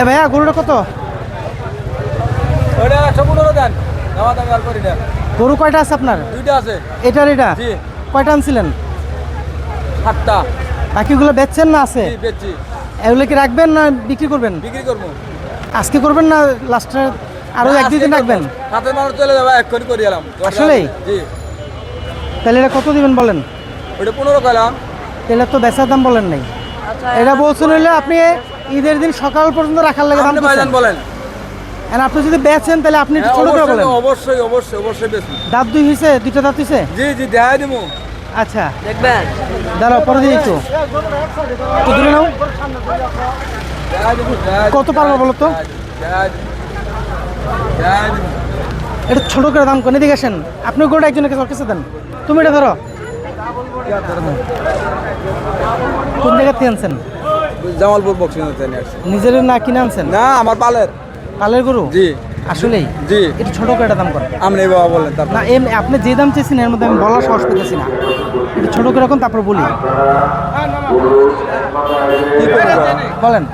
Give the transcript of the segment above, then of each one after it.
এ ভাইয়া গরুটা কত? ওটা একশো পনেরো দেন। দামা দামি আর করি না। গরু কয়টা আছে আপনার? দুইটা আছে। এটার এটা? জি। কয়টা আনছিলেন? সাতটা। বাকিগুলো বেচছেন না আছে? বেচছি। এগুলো কি রাখবেন না বিক্রি করবেন? বিক্রি করব। আজকে করবেন না লাস্টে আরও এক দুই দিন রাখবেন? মানুষ চলে যাবে এক্ষুনি করে এলাম। আসলেই? জি। তাহলে এটা কত দিবেন বলেন? ওটা পনেরো তাহলে তো বেচার দাম বলেন নাই। এটা বলছেন হইলে আপনি ঈদের দিন সকাল পর্যন্ত রাখার লাগে দাম। বলেন। আর আপনি যদি বেচেন তাহলে আপনি একটু হ্যাঁ, ছোট করে বলেন। অবশ্যই অবশ্যই অবশ্যই অবশ্যই বেশি দাঁত দুই হয়েছে দুইটা দাঁত হয়েছে জি জি দেখাই দিব আচ্ছা। দেখবেন। দাঁড়াও পরে দিই একটু। একটু দূরে নাও। কত পারব বলো তো দেখাই দিব দেখাই দিব এটা ছোট করে দাম কোন এদিকে আসেন। আপনি গোটা একজনের কাছে কাছে দেন। তুমি এটা ধরো। কোন জায়গা থেকে আনছেন? জামালপুর বক্সিং নিজের না কিনে আনছেন? না আমার পালের। পালের গরু? জি। আসলেই? জি। এটা ছোট করে দাম করেন আপনি বাবা বলেন না এম আপনি যে দাম চেয়েছেন এর মধ্যে আমি বলার সাহস পেতেছি না। এটা ছোট করে রাখুন তারপর বলি। বলেন।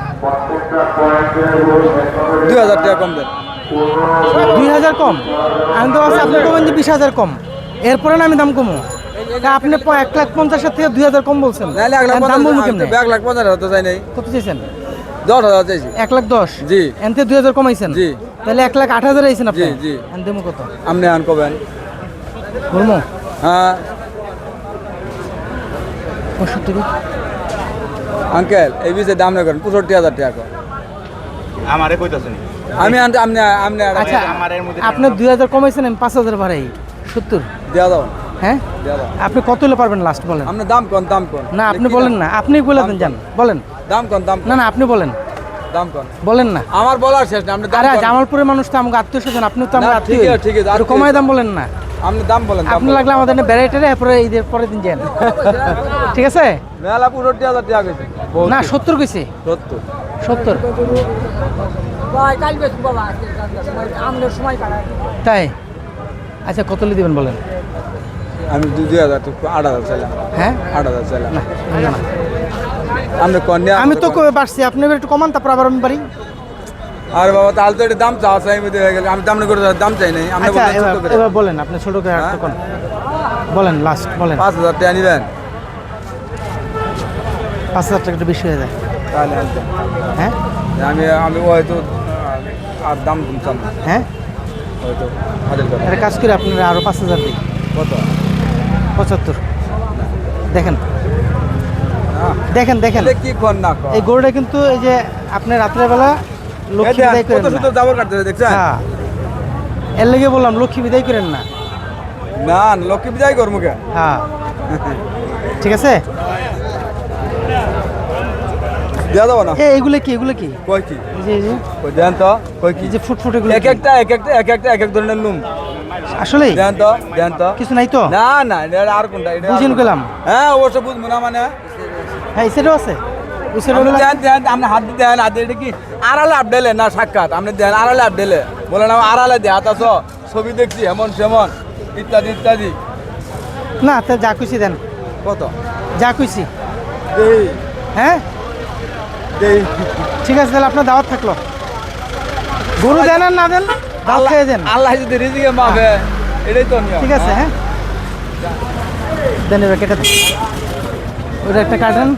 দুই হাজার টাকা কম দেন। দুই হাজার কম। আমি তো ভাবছি আপনি কমেন যে বিশ হাজার কম। এরপরে না আমি দাম কমো। আপনি এক লাখ পঞ্চাশের থেকে দুই হাজার কম বলছেন। নাহলে এক লাখ দাম বলব কেমনে? এক লাখ পঞ্চাশ হাজার তো চাই নাই। কত চেয়েছেন দশ হাজার চাইছি। এক লাখ দশ? জি। এনতে দুই হাজার কমাইছেন? জি। তাহলে এক লাখ আট হাজার আইছেন আপনি? জি। এনতে কত? আপনি আন কবেন? বলব হ্যাঁ। পঁয়ষট্টি আঙ্কেল এই বিষয়ে দাম না করেন পঁয়ষট্টি হাজার টাকা। আমারে কইতাছেন। আমি আনতে আপনি আপনি আচ্ছা আপনি দুই হাজার কমাইছেন আমি পাঁচ হাজার বাড়াই। সত্তর? দেওয়া দাও হ্যাঁ? আপনি কত হলে পারবেন লাস্ট বলেন? আপনি দাম কোন দাম কোন। না আপনি বলেন না আপনি বলে দেন যান বলেন। দাম কোন দাম না না আপনি বলেন। দাম কোন। বলেন না। আমার বলার শেষ না আপনি আরে জামালপুরের মানুষ তো আমাকে আত্মীয় স্বজন আপনি তো আমার আত্মীয় ঠিক আছে, ঠিক আছে, আত্মীয়। কমায় দাম বলেন না। আপনি দাম বলেন আপনি লাগলে আমাদের বেড়াইটারে এরপরে ঈদের পরের দিন যান। ঠিক আছে? মেলা পঁয়ষট্টি হাজার টাকা কইছে না সত্তর কইছে। সত্তর। সত্তর। তাই? আচ্ছা কত দিবেন বলেন? আমি দুই হাজার আট হাজার চাইলাম। হ্যাঁ? আট হাজার চাইলাম। না কন্যা আমি তো কবে বাড়ছি আপনি একটু কমান তারপর আবার আমি পারি আরে বাবা তাহলে তো এটা দাম চাওয়া চাই হয়ে গেলে আমি দাম না করে দাম চাই নাই। আপনি আচ্ছা বলেন আপনি ছোট করে হ্যাঁ? বলেন লাস্ট বলেন। পাঁচ হাজার টাকা নিবেন। পাঁচ হাজার টাকা একটু বেশি হয়ে যায়। তাহলে হ্যাঁ? আমি আমি হয়তো আর দাম কমতাম হ্যাঁ? হয়তো হাজার টাকা। একটা কাজ করে আপনারা আরও পাঁচ হাজার দিই কত? পঁচাত্তর। দেখেন। হ্যাঁ। দেখেন দেখেন। কি কর না এই গরুটা কিন্তু এই যে আপনি রাত্রেবেলা লক্ষ্মী বিদায় করেন না। দেখছেন? হ্যাঁ। এর লেগে বললাম লক্ষ্মী বিদায় করেন না। না লক্ষ্মী বিজয় কর মুখে হ্যাঁ। ঠিক আছে? না? এ এগুলো কি এগুলো কি? কই কি? যে কই দেন তো কই কি? যে ফুটফুট এগুলো এক একটা এক একটা এক একটা এক এক ধরনের লুম আসলেই? দেন তো দেন তো। কিছু নাই তো? না না এটা আর কোনটা? এটা বুঝিন গেলাম হ্যাঁ অবশ্য বুঝব না মানে। হ্যাঁ এই আছে। আপনি হাত দিয়ে দেন হাত দিয়ে কি? আড়ালে আপডেলে না সাক্ষাৎ? আপনি দেন আড়ালে আপডেলে বলেন আমার আড়ালে দিয়ে হাত আছো? ছবি দেখছি এমন সেমন ইত্যাদি ইত্যাদি। না তা যা খুশি দেন। কত? যা খুশি। হ্যাঁ? ঠিক আছে তাহলে আপনার দাওয়াত থাকল। গরু দেন আর না দেন দাওয়াত আল্লাহ খেয়ে দেন। আল্লাহ যদি রিজিকে মাফে এটাই তো ঠিক আছে হ্যাঁ। দেন এবার কেটে ওটা একটা কাটেন